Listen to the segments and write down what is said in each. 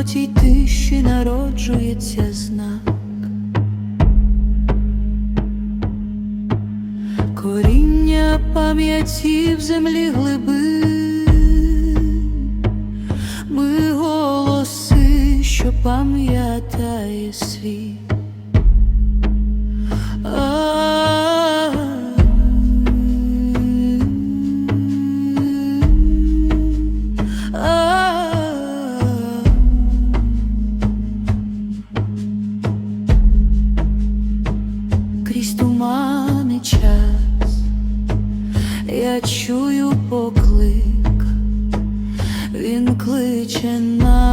глухотій тиші народжується знак. Коріння пам'яті в землі глибин, ми голоси, що пам'ятає світ. Кличе нас.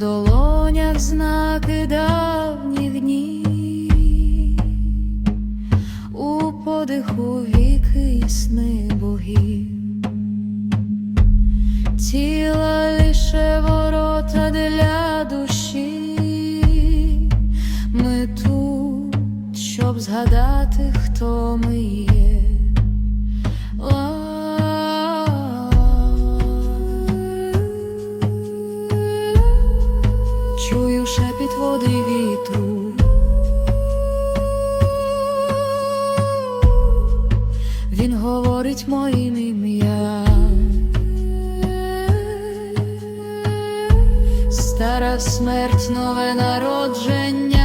Долонях знаки давніх днів, у подиху віки сни богів, тіла лише ворота для душі, ми тут, щоб згадати, хто ми є. Води вітру. Він говорить моїм ім'ям. Стара смерть, нове народження.